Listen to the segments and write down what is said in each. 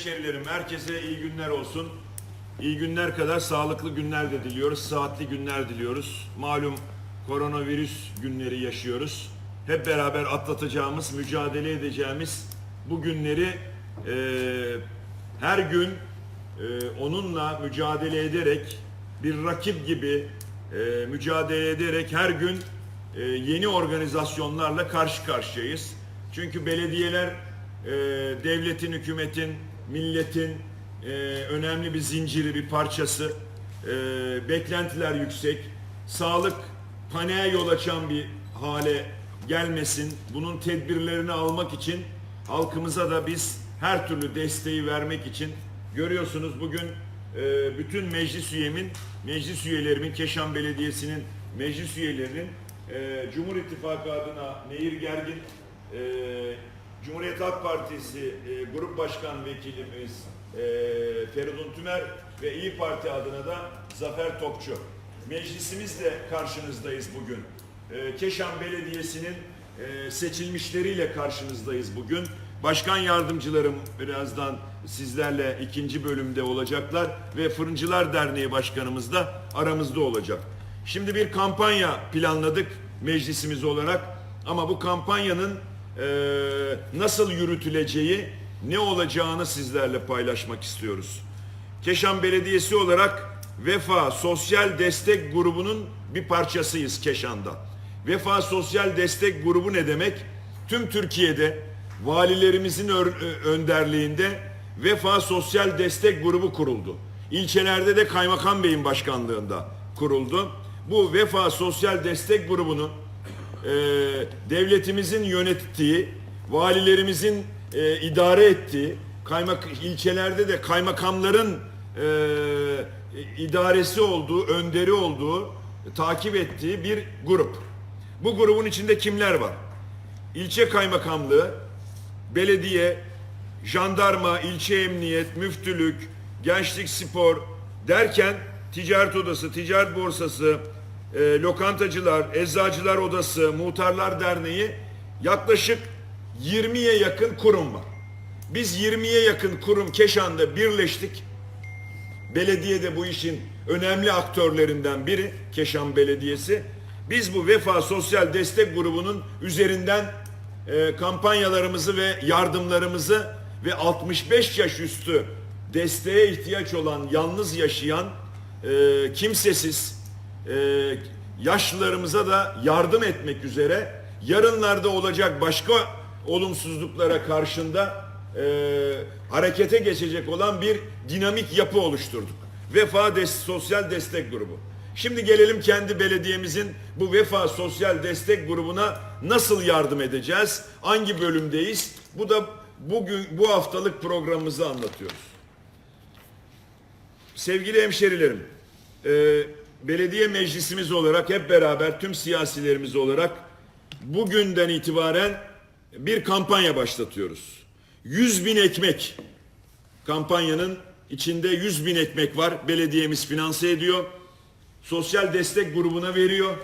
hemşerilerim, herkese iyi günler olsun. İyi günler kadar sağlıklı günler de diliyoruz, saatli günler diliyoruz. Malum koronavirüs günleri yaşıyoruz. Hep beraber atlatacağımız, mücadele edeceğimiz bu günleri e, her gün e, onunla mücadele ederek, bir rakip gibi e, mücadele ederek her gün e, yeni organizasyonlarla karşı karşıyayız. Çünkü belediyeler e, devletin, hükümetin, milletin e, önemli bir zinciri, bir parçası. E, beklentiler yüksek. Sağlık paniğe yol açan bir hale gelmesin. Bunun tedbirlerini almak için halkımıza da biz her türlü desteği vermek için görüyorsunuz bugün e, bütün meclis üyemin, meclis üyelerimin, Keşan Belediyesi'nin meclis üyelerinin e, Cumhur İttifakı adına Nehir Gergin, e, Cumhuriyet Halk Partisi e, Grup Başkan Vekilimiz e, Feridun Tümer ve İyi Parti adına da Zafer Topçu. Meclisimizle karşınızdayız bugün. E, Keşan Belediyesi'nin e, seçilmişleriyle karşınızdayız bugün. Başkan yardımcılarım birazdan sizlerle ikinci bölümde olacaklar ve Fırıncılar Derneği Başkanımız da aramızda olacak. Şimdi bir kampanya planladık meclisimiz olarak ama bu kampanyanın e, nasıl yürütüleceği, ne olacağını sizlerle paylaşmak istiyoruz. Keşan Belediyesi olarak Vefa Sosyal Destek Grubu'nun bir parçasıyız Keşan'da. Vefa Sosyal Destek Grubu ne demek? Tüm Türkiye'de valilerimizin ör- önderliğinde Vefa Sosyal Destek Grubu kuruldu. İlçelerde de Kaymakam Bey'in başkanlığında kuruldu. Bu Vefa Sosyal Destek Grubu'nun e, devletimizin yönettiği, valilerimizin e, idare ettiği, kaymak ilçelerde de kaymakamların e, idaresi olduğu, önderi olduğu, takip ettiği bir grup. Bu grubun içinde kimler var? İlçe kaymakamlığı, belediye, jandarma, ilçe emniyet, müftülük, gençlik spor derken ticaret odası, ticaret borsası, e, lokantacılar, eczacılar odası, muhtarlar derneği yaklaşık 20'ye yakın kurum var. Biz 20'ye yakın kurum Keşan'da birleştik. Belediye de bu işin önemli aktörlerinden biri Keşan Belediyesi. Biz bu Vefa Sosyal Destek Grubu'nun üzerinden e, kampanyalarımızı ve yardımlarımızı ve 65 yaş üstü desteğe ihtiyaç olan, yalnız yaşayan, e, kimsesiz e, yaşlılarımıza da yardım etmek üzere yarınlarda olacak başka olumsuzluklara karşında e, harekete geçecek olan bir dinamik yapı oluşturduk. Vefa Des- Sosyal Destek Grubu. Şimdi gelelim kendi belediyemizin bu Vefa Sosyal Destek Grubu'na nasıl yardım edeceğiz? Hangi bölümdeyiz? Bu da bugün bu haftalık programımızı anlatıyoruz. Sevgili hemşerilerim, e, belediye meclisimiz olarak hep beraber tüm siyasilerimiz olarak bugünden itibaren bir kampanya başlatıyoruz. 100 bin ekmek kampanyanın içinde 100 bin ekmek var. Belediyemiz finanse ediyor. Sosyal destek grubuna veriyor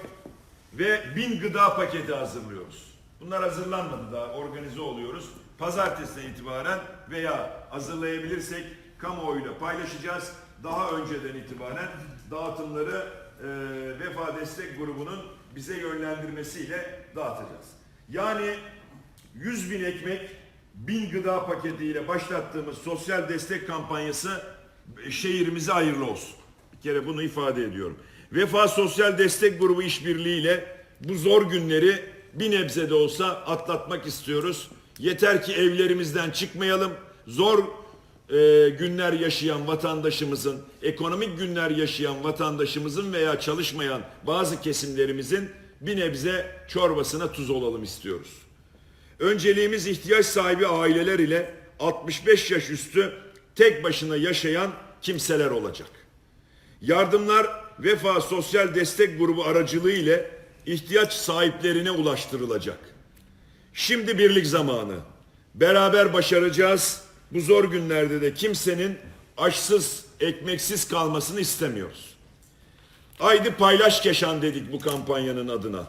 ve bin gıda paketi hazırlıyoruz. Bunlar hazırlanmadı daha organize oluyoruz. Pazartesiden itibaren veya hazırlayabilirsek kamuoyuyla paylaşacağız. Daha önceden itibaren dağıtımları e, Vefa Destek Grubu'nun bize yönlendirmesiyle dağıtacağız. Yani 100 bin ekmek, bin gıda paketiyle başlattığımız sosyal destek kampanyası e, şehrimize hayırlı olsun. Bir kere bunu ifade ediyorum. Vefa Sosyal Destek Grubu işbirliğiyle bu zor günleri bir nebze de olsa atlatmak istiyoruz. Yeter ki evlerimizden çıkmayalım. Zor e, günler yaşayan vatandaşımızın, ekonomik günler yaşayan vatandaşımızın veya çalışmayan bazı kesimlerimizin bir nebze çorbasına tuz olalım istiyoruz. Önceliğimiz ihtiyaç sahibi aileler ile 65 yaş üstü tek başına yaşayan kimseler olacak. Yardımlar Vefa Sosyal Destek Grubu aracılığı ile ihtiyaç sahiplerine ulaştırılacak. Şimdi birlik zamanı. Beraber başaracağız. Bu zor günlerde de kimsenin açsız, ekmeksiz kalmasını istemiyoruz. Haydi paylaş Keşan dedik bu kampanyanın adına.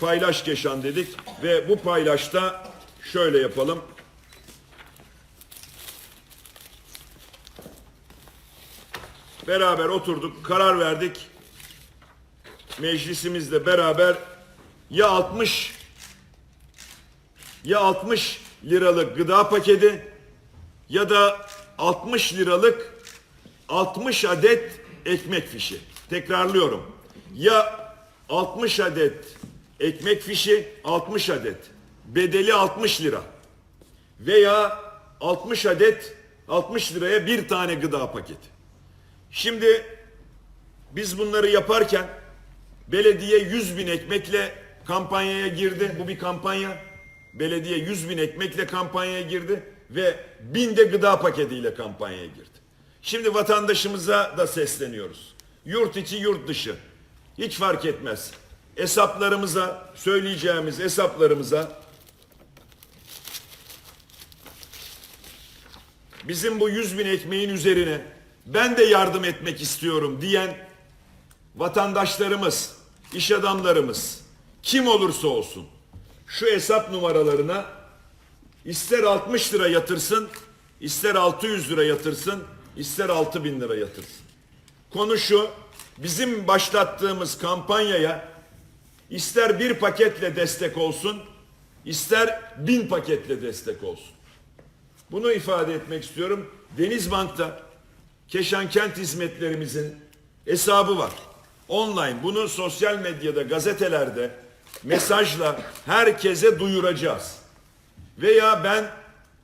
Paylaş Keşan dedik ve bu paylaşta şöyle yapalım. beraber oturduk, karar verdik. Meclisimizle beraber ya 60 ya 60 liralık gıda paketi ya da 60 liralık 60 adet ekmek fişi. Tekrarlıyorum. Ya 60 adet ekmek fişi 60 adet. Bedeli 60 lira. Veya 60 adet 60 liraya bir tane gıda paketi. Şimdi biz bunları yaparken belediye 100 bin ekmekle kampanyaya girdi. Bu bir kampanya. Belediye 100 bin ekmekle kampanyaya girdi ve bin de gıda paketiyle kampanyaya girdi. Şimdi vatandaşımıza da sesleniyoruz. Yurt içi yurt dışı hiç fark etmez. Hesaplarımıza söyleyeceğimiz hesaplarımıza bizim bu 100 bin ekmeğin üzerine ben de yardım etmek istiyorum diyen vatandaşlarımız, iş adamlarımız, kim olursa olsun şu hesap numaralarına ister 60 lira yatırsın, ister 600 lira yatırsın, ister 6000 lira yatırsın. Konu şu, bizim başlattığımız kampanyaya ister bir paketle destek olsun, ister bin paketle destek olsun. Bunu ifade etmek istiyorum. Denizbank'ta Keşan Kent Hizmetlerimizin hesabı var. Online bunu sosyal medyada, gazetelerde mesajla herkese duyuracağız. Veya ben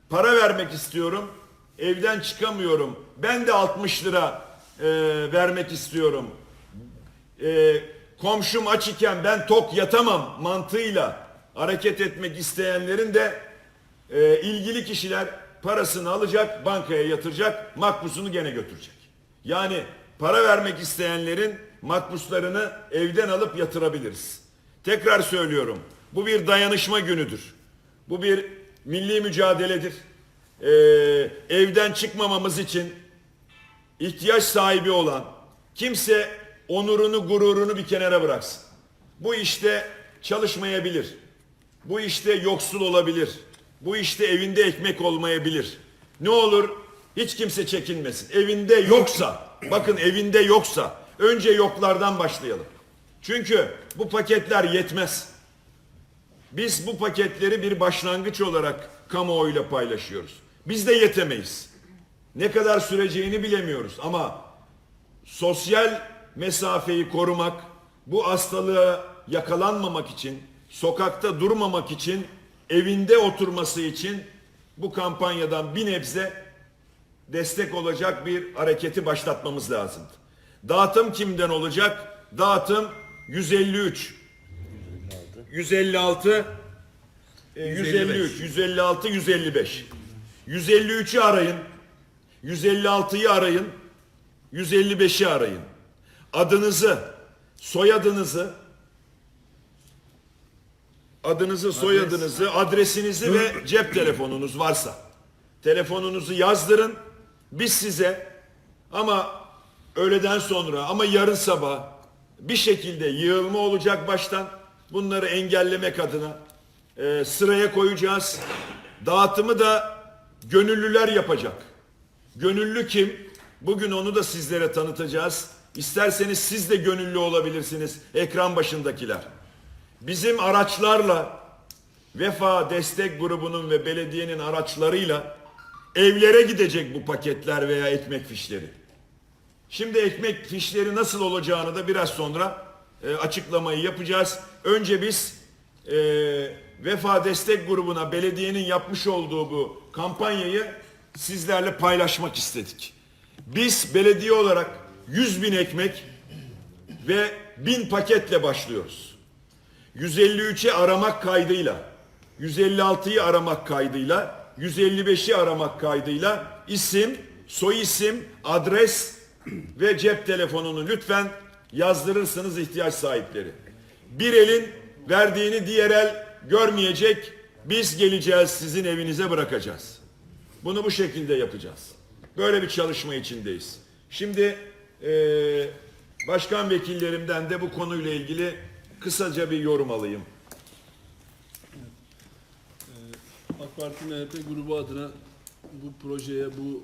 para vermek istiyorum, evden çıkamıyorum. Ben de 60 lira e, vermek istiyorum. E, komşum aç iken ben tok yatamam mantığıyla hareket etmek isteyenlerin de e, ilgili kişiler parasını alacak, bankaya yatıracak, makbusunu gene götürecek. Yani para vermek isteyenlerin makbuslarını evden alıp yatırabiliriz. Tekrar söylüyorum, bu bir dayanışma günüdür. Bu bir milli mücadeledir. Ee, evden çıkmamamız için ihtiyaç sahibi olan kimse onurunu, gururunu bir kenara bıraksın. Bu işte çalışmayabilir. Bu işte yoksul olabilir. Bu işte evinde ekmek olmayabilir. Ne olur hiç kimse çekinmesin. Evinde yoksa, bakın evinde yoksa önce yoklardan başlayalım. Çünkü bu paketler yetmez. Biz bu paketleri bir başlangıç olarak kamuoyuyla paylaşıyoruz. Biz de yetemeyiz. Ne kadar süreceğini bilemiyoruz ama sosyal mesafeyi korumak, bu hastalığa yakalanmamak için, sokakta durmamak için, evinde oturması için bu kampanyadan bir nebze destek olacak bir hareketi başlatmamız lazım. Dağıtım kimden olacak? Dağıtım 153, 156, e, 153, 156, 155. 153'ü arayın. 156'yı arayın. 155'i arayın. Adınızı, soyadınızı, adınızı, soyadınızı, adresinizi ve cep telefonunuz varsa telefonunuzu yazdırın. Biz size ama öğleden sonra ama yarın sabah bir şekilde yığılma olacak baştan. Bunları engellemek adına e, sıraya koyacağız. Dağıtımı da gönüllüler yapacak. Gönüllü kim? Bugün onu da sizlere tanıtacağız. İsterseniz siz de gönüllü olabilirsiniz ekran başındakiler. Bizim araçlarla Vefa Destek Grubu'nun ve belediyenin araçlarıyla evlere gidecek bu paketler veya ekmek fişleri. Şimdi ekmek fişleri nasıl olacağını da biraz sonra e, açıklamayı yapacağız. Önce biz e, Vefa Destek Grubu'na belediyenin yapmış olduğu bu kampanyayı sizlerle paylaşmak istedik. Biz belediye olarak 100 bin ekmek ve 1000 paketle başlıyoruz. 153'ü aramak kaydıyla, 156'yı aramak kaydıyla, 155'i aramak kaydıyla isim, soy isim, adres ve cep telefonunu lütfen yazdırırsınız ihtiyaç sahipleri. Bir elin verdiğini diğer el görmeyecek. Biz geleceğiz sizin evinize bırakacağız. Bunu bu şekilde yapacağız. Böyle bir çalışma içindeyiz. Şimdi eee, başkan vekillerimden de bu konuyla ilgili kısaca bir yorum alayım. AK Parti MHP grubu adına bu projeye, bu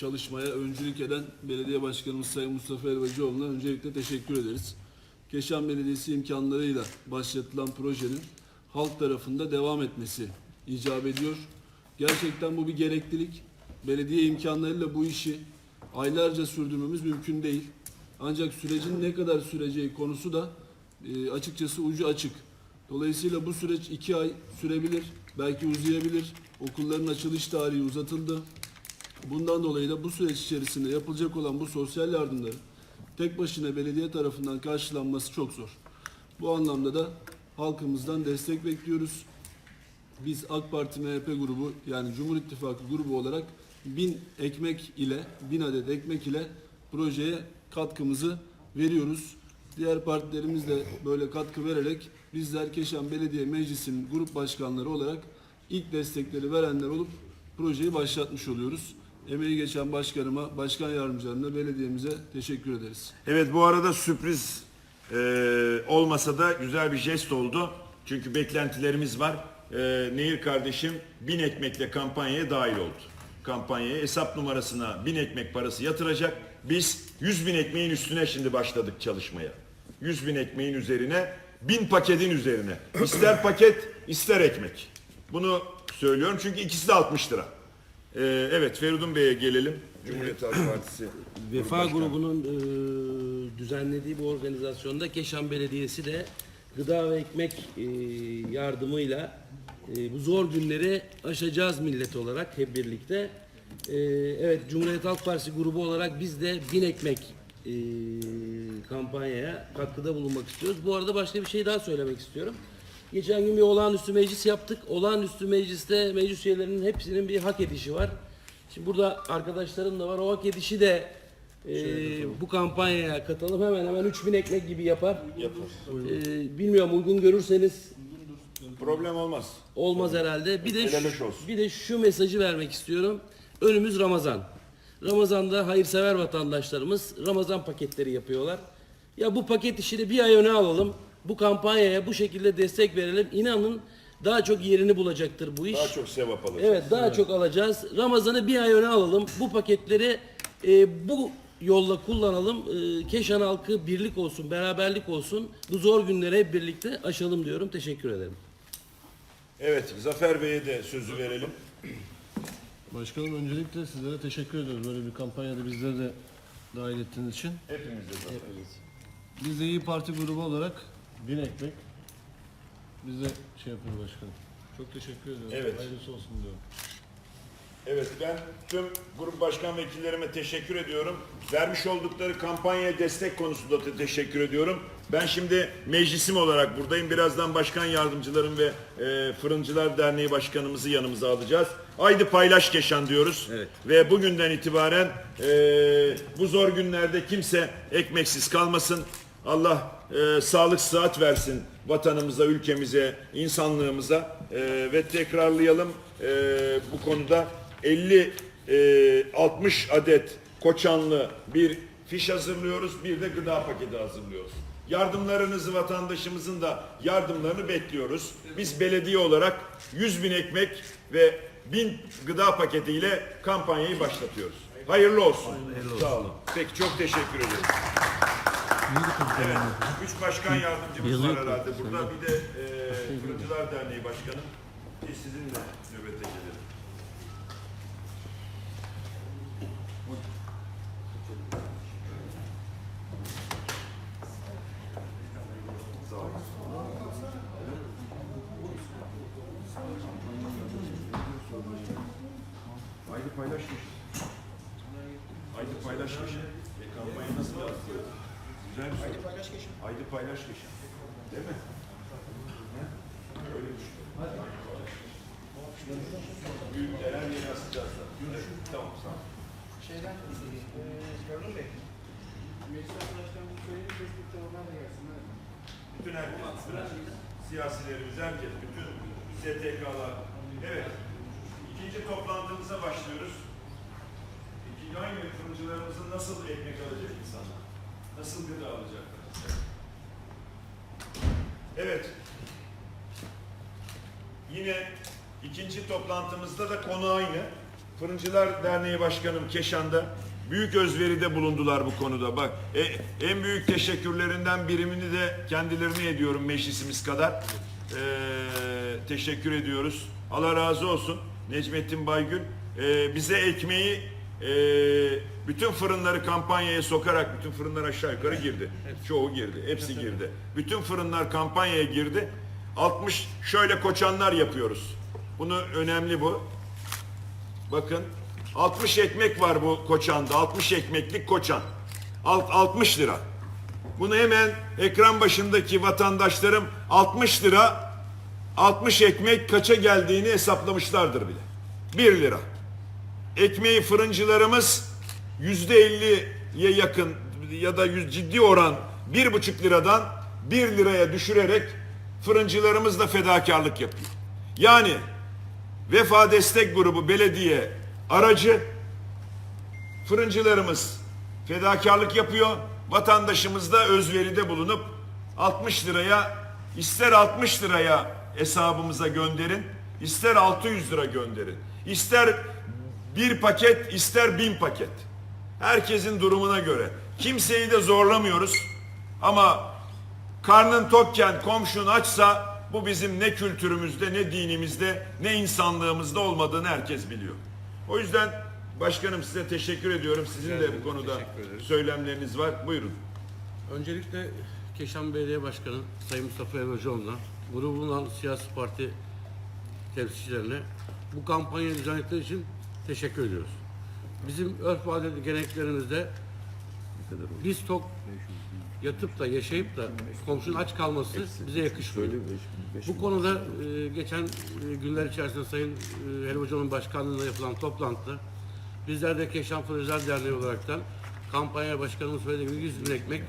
çalışmaya öncülük eden Belediye Başkanımız Sayın Mustafa Elvacıoğlu'na öncelikle teşekkür ederiz. Keşan Belediyesi imkanlarıyla başlatılan projenin halk tarafında devam etmesi icap ediyor. Gerçekten bu bir gereklilik. Belediye imkanlarıyla bu işi aylarca sürdürmemiz mümkün değil. Ancak sürecin ne kadar süreceği konusu da e, açıkçası ucu açık. Dolayısıyla bu süreç iki ay sürebilir, belki uzayabilir. Okulların açılış tarihi uzatıldı. Bundan dolayı da bu süreç içerisinde yapılacak olan bu sosyal yardımların tek başına belediye tarafından karşılanması çok zor. Bu anlamda da halkımızdan destek bekliyoruz. Biz AK Parti MHP grubu yani Cumhur İttifakı grubu olarak bin ekmek ile, bin adet ekmek ile projeye katkımızı veriyoruz. Diğer partilerimiz de böyle katkı vererek bizler Keşan Belediye Meclisi'nin grup başkanları olarak ilk destekleri verenler olup projeyi başlatmış oluyoruz. Emeği geçen başkanıma, başkan yardımcılarına, belediyemize teşekkür ederiz. Evet bu arada sürpriz e, olmasa da güzel bir jest oldu. Çünkü beklentilerimiz var. E, Nehir kardeşim bin ekmekle kampanyaya dahil oldu. Kampanyaya hesap numarasına bin ekmek parası yatıracak. Biz 100 bin ekmeğin üstüne şimdi başladık çalışmaya. 100 bin ekmeğin üzerine, bin paketin üzerine. İster paket, ister ekmek. Bunu söylüyorum çünkü ikisi de 60 lira. E, evet Feridun Bey'e gelelim. Cumhuriyet Halk Partisi. Vefa Grup grubunun e, düzenlediği bu organizasyonda Keşan Belediyesi de gıda ve ekmek e, yardımıyla e, bu zor günleri aşacağız millet olarak hep birlikte. E, evet Cumhuriyet Halk Partisi grubu olarak biz de bin ekmek e, kampanyaya katkıda bulunmak istiyoruz. Bu arada başka bir şey daha söylemek istiyorum. Geçen gün bir olağanüstü meclis yaptık. Olağanüstü mecliste meclis üyelerinin hepsinin bir hak edişi var. Şimdi burada arkadaşlarım da var. O hak edişi de e, bu kampanyaya katalım. Hemen hemen 3000 ekmek gibi yapar. E, bilmiyorum uygun görürseniz Problem olmaz. olmaz herhalde. Bir de Helal şu, hoş olsun. bir de şu mesajı vermek istiyorum. Önümüz Ramazan. Ramazan'da hayırsever vatandaşlarımız Ramazan paketleri yapıyorlar. Ya bu paket işini bir ay öne alalım. Bu kampanyaya bu şekilde destek verelim. İnanın daha çok yerini bulacaktır bu iş. Daha çok sevap alır. Evet daha çok alacağız. Ramazan'ı bir ay öne alalım. Bu paketleri e, bu yolla kullanalım. E, Keşan halkı birlik olsun, beraberlik olsun. Bu zor günleri hep birlikte aşalım diyorum. Teşekkür ederim. Evet, Zafer Bey'e de sözü verelim. Başkanım öncelikle sizlere teşekkür ediyoruz böyle bir kampanyada bizleri de dahil ettiğiniz için. Hepimiz de Zafer. Biz de İyi Parti grubu olarak bin ekmek biz de şey yapıyoruz başkanım. Çok teşekkür ediyorum. Evet. Hayırlısı olsun diyorum. Evet, ben tüm grup başkan vekillerime teşekkür ediyorum. Vermiş oldukları kampanyaya destek konusunda da teşekkür ediyorum. Ben şimdi meclisim olarak buradayım. Birazdan başkan yardımcılarım ve e, Fırıncılar Derneği Başkanımızı yanımıza alacağız. Haydi paylaş Keşan diyoruz. Evet. Ve bugünden itibaren e, bu zor günlerde kimse ekmeksiz kalmasın. Allah e, sağlık sıhhat versin vatanımıza, ülkemize, insanlığımıza E, ve tekrarlayalım e, bu konuda 50 e, 60 adet koçanlı bir fiş hazırlıyoruz, bir de gıda paketi hazırlıyoruz. Yardımlarınızı vatandaşımızın da yardımlarını bekliyoruz. Biz belediye olarak 100 bin ekmek ve 1000 gıda paketiyle kampanyayı başlatıyoruz. Hayırlı olsun. Sağ olun. Peki çok teşekkür ederim. Evet, üç başkan yardımcımız var herhalde burada. Bir de e, Fırıncılar Derneği Başkanı. Biz sizinle nöbete gelelim. Haydi paylaşmış. Haydi paylaşmış. E kampanya nasıl yaptı? Güzel bir Haydi paylaş geçin. Haydi paylaş geçin. Değil mi? Öyle düşün. Büyükler yeri asacağız Tamam sağ ol. Şeyden, eee Ferun Bey, meclis arkadaşlarımız söyledi, Facebook'ta onlar da gelsin. hadi. Bütün herkes, bütün siyasilerimiz, herkes, bütün STK'lar. Evet. İkinci toplantımıza başlıyoruz. İkinci hangi fırıncılarımızın nasıl ekmek alacak insanlar? Nasıl gıda alacaklar? Evet. Yine ikinci toplantımızda da konu aynı. Fırıncılar Derneği Başkanım Keşan'da büyük özveride bulundular bu konuda. Bak e, en büyük teşekkürlerinden birimini de kendilerine ediyorum meclisimiz kadar. Ee, teşekkür ediyoruz. Allah razı olsun. Necmettin Baygül e, bize ekmeği e, bütün fırınları kampanyaya sokarak bütün fırınlar aşağı yukarı girdi. Çoğu girdi. Hepsi girdi. Bütün fırınlar kampanyaya girdi. 60 şöyle koçanlar yapıyoruz. Bunu önemli bu. Bakın 60 ekmek var bu koçanda. 60 ekmeklik koçan. Alt 60 lira. Bunu hemen ekran başındaki vatandaşlarım 60 lira 60 ekmek kaça geldiğini hesaplamışlardır bile. 1 lira. Ekmeği fırıncılarımız yüzde elliye yakın ya da yüz ciddi oran bir buçuk liradan bir liraya düşürerek fırıncılarımız da fedakarlık yapıyor. Yani Vefa Destek Grubu belediye aracı fırıncılarımız fedakarlık yapıyor. Vatandaşımız da özveride bulunup 60 liraya ister 60 liraya hesabımıza gönderin, ister 600 lira gönderin. İster bir paket, ister bin paket. Herkesin durumuna göre. Kimseyi de zorlamıyoruz. Ama karnın tokken komşun açsa bu bizim ne kültürümüzde, ne dinimizde, ne insanlığımızda olmadığını herkes biliyor. O yüzden başkanım size teşekkür ediyorum. Sizin de bu konuda söylemleriniz var. Buyurun. Öncelikle Keşan Belediye Başkanı Sayın Mustafa Elvacıoğlu'na, grubundan siyasi parti temsilcilerine bu kampanyayı düzenledikleri için teşekkür ediyoruz. Bizim örf adet geleneklerimizde biz tok yatıp da yaşayıp da komşunun aç kalması bize yakışmıyor. Bu konuda e, geçen e, günler içerisinde Sayın e, Helvacıoğlu'nun başkanlığında yapılan toplantıda bizler de Keşan Fırıncılar Derneği olaraktan kampanya başkanımız söylediği gibi 100 bin ekmek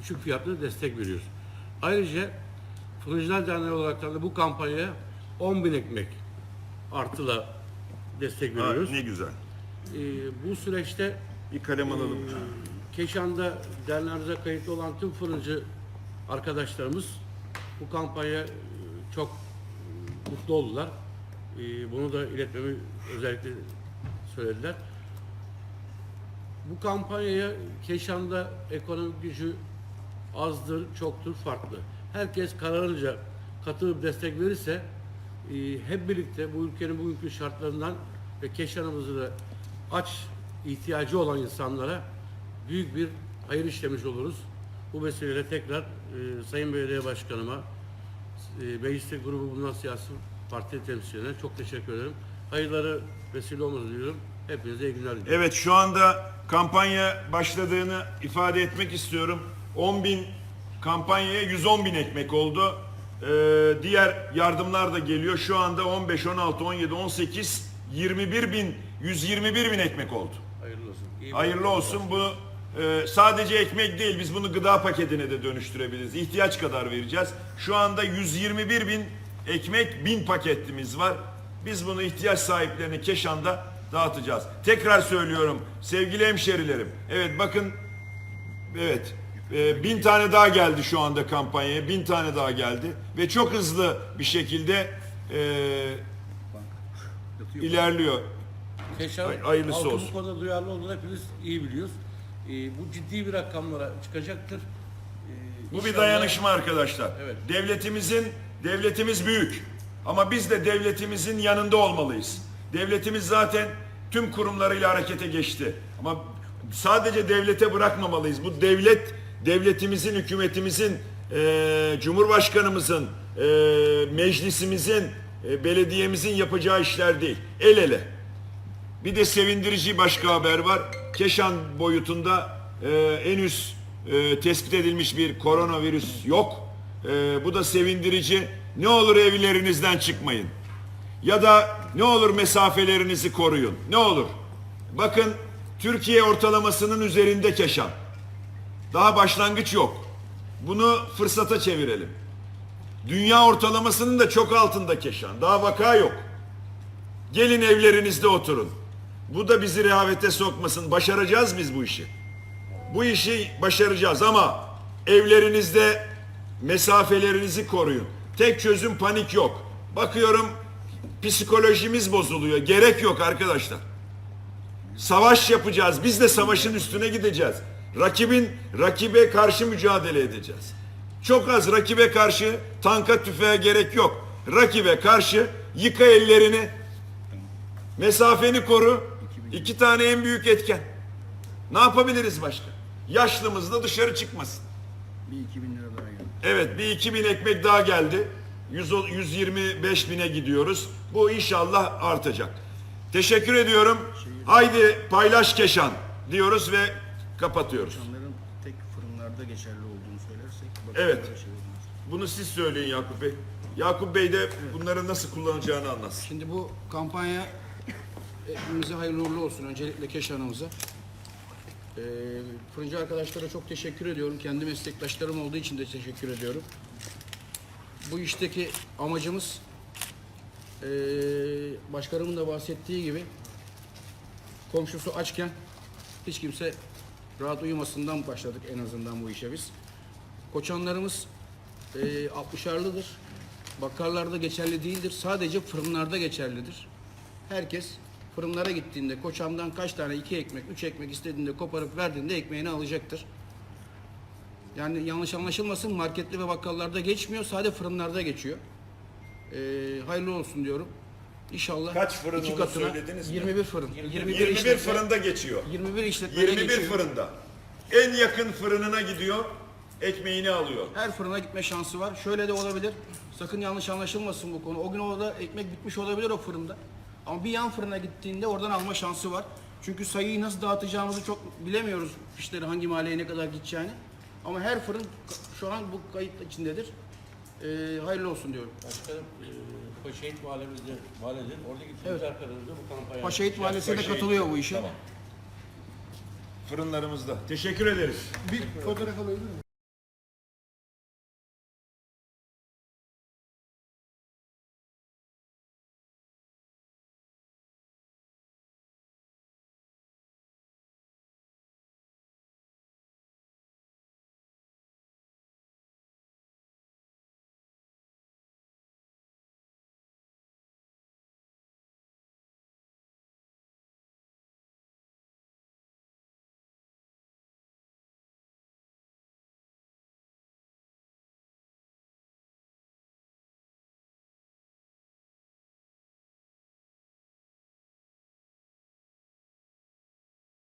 düşük fiyatlı destek veriyoruz. Ayrıca Fırıncılar Derneği olaraktan da bu kampanyaya 10 bin ekmek artıla destek Ha, veriyoruz. ne güzel. E, bu süreçte Bir kalem alalım. Keşan'da derneğimize kayıtlı olan tüm fırıncı arkadaşlarımız bu kampanya e, çok e, mutlu oldular. E, Bunu da iletmemi özellikle söylediler. Bu kampanyaya Keşan'da ekonomik gücü azdır, çoktur, farklı. Herkes kararınca katılıp destek verirse e, hep birlikte bu ülkenin bugünkü şartlarından ve Keşan'ımızı da aç ihtiyacı olan insanlara büyük bir hayır işlemiş oluruz. Bu vesileyle tekrar e, Sayın Belediye Başkanıma, e, mecliste grubu bulunan siyasi parti temsilcilerine çok teşekkür ederim. Hayırları vesile olmasını diliyorum. Hepinize iyi günler diliyorum. Evet şu anda kampanya başladığını ifade etmek istiyorum. 10 bin kampanyaya 110 bin ekmek oldu. Ee, diğer yardımlar da geliyor. Şu anda 15, 16, 17, 18, 21 bin, 121 bin ekmek oldu. Hayırlı olsun. İyi Hayırlı olsun. Bu e, sadece ekmek değil, biz bunu gıda paketine de dönüştürebiliriz. İhtiyaç kadar vereceğiz. Şu anda 121 bin ekmek, bin paketimiz var. Biz bunu ihtiyaç sahiplerine Keşan'da dağıtacağız. Tekrar söylüyorum sevgili hemşerilerim. Evet bakın, evet e, bin tane daha geldi şu anda kampanyaya. Bin tane daha geldi. Ve çok hızlı bir şekilde e, ilerliyor. Hay- hayırlısı olsun. bu konuda duyarlı olduğunu hepiniz iyi biliyoruz. Ee, bu ciddi bir rakamlara çıkacaktır. Ee, Bu bir dayanışma arkadaşlar. Evet. Devletimizin devletimiz büyük. Ama biz de devletimizin yanında olmalıyız. Devletimiz zaten tüm kurumlarıyla harekete geçti. Ama sadece devlete bırakmamalıyız. Bu devlet devletimizin, hükümetimizin, eee, cumhurbaşkanımızın, eee, meclisimizin, eee, belediyemizin yapacağı işler değil. El ele. Bir de sevindirici başka haber var. Keşan boyutunda e, henüz e, tespit edilmiş bir koronavirüs yok. E, bu da sevindirici. Ne olur evlerinizden çıkmayın. Ya da ne olur mesafelerinizi koruyun. Ne olur. Bakın Türkiye ortalamasının üzerinde Keşan. Daha başlangıç yok. Bunu fırsata çevirelim. Dünya ortalamasının da çok altında Keşan. Daha vaka yok. Gelin evlerinizde oturun. Bu da bizi rehavete sokmasın. Başaracağız biz bu işi. Bu işi başaracağız ama evlerinizde mesafelerinizi koruyun. Tek çözüm panik yok. Bakıyorum psikolojimiz bozuluyor. Gerek yok arkadaşlar. Savaş yapacağız. Biz de savaşın üstüne gideceğiz. Rakibin rakibe karşı mücadele edeceğiz. Çok az rakibe karşı tanka tüfeğe gerek yok. Rakibe karşı yıka ellerini. Mesafeni koru. İki tane en büyük etken. Ne yapabiliriz başka? Yaşlımız da dışarı çıkmasın. Bir 2000 lira daha geldi. Evet bir 2000 ekmek daha geldi. 100, 125 bine gidiyoruz. Bu inşallah artacak. Teşekkür ediyorum. Haydi paylaş Keşan diyoruz ve kapatıyoruz. Onların tek fırınlarda geçerli olduğunu söylersek. Evet. şey olmaz. Bunu siz söyleyin Yakup Bey. Yakup Bey de bunları nasıl kullanacağını anlatsın. Şimdi bu kampanya hepimize hayırlı uğurlu olsun. Öncelikle Keşan'ımıza. Ee, fırıncı arkadaşlara çok teşekkür ediyorum. Kendi meslektaşlarım olduğu için de teşekkür ediyorum. Bu işteki amacımız ee, başkanımın da bahsettiği gibi komşusu açken hiç kimse rahat uyumasından başladık en azından bu işe biz. Koçanlarımız e, 60'arlıdır. Bakkallarda geçerli değildir. Sadece fırınlarda geçerlidir. Herkes fırınlara gittiğinde koçamdan kaç tane iki ekmek, üç ekmek istediğinde koparıp verdiğinde ekmeğini alacaktır. Yani yanlış anlaşılmasın markette ve bakkallarda geçmiyor. Sadece fırınlarda geçiyor. E, hayırlı olsun diyorum. İnşallah Kaç fırın iki onu katına söylediniz mi? 21 fırın. 21, 21 işletme- fırında geçiyor. 21 işletmede 21 geçiyor. fırında. En yakın fırınına gidiyor. Ekmeğini alıyor. Her fırına gitme şansı var. Şöyle de olabilir. Sakın yanlış anlaşılmasın bu konu. O gün orada ekmek bitmiş olabilir o fırında. Ama bir yan fırına gittiğinde oradan alma şansı var. Çünkü sayıyı nasıl dağıtacağımızı çok bilemiyoruz. Fişleri hangi mahalleye ne kadar gideceğini. Ama her fırın şu an bu kayıt içindedir. Ee, hayırlı olsun diyorum. Başkanım, Paşahit mahallemizde, mahalledir. Oradaki Evet. arkadaşlar da bu kampanya. Paşahit Mahallesi de katılıyor bu işe. Tamam. Fırınlarımızda. Teşekkür ederiz. Bir fotoğraf alabilir miyim?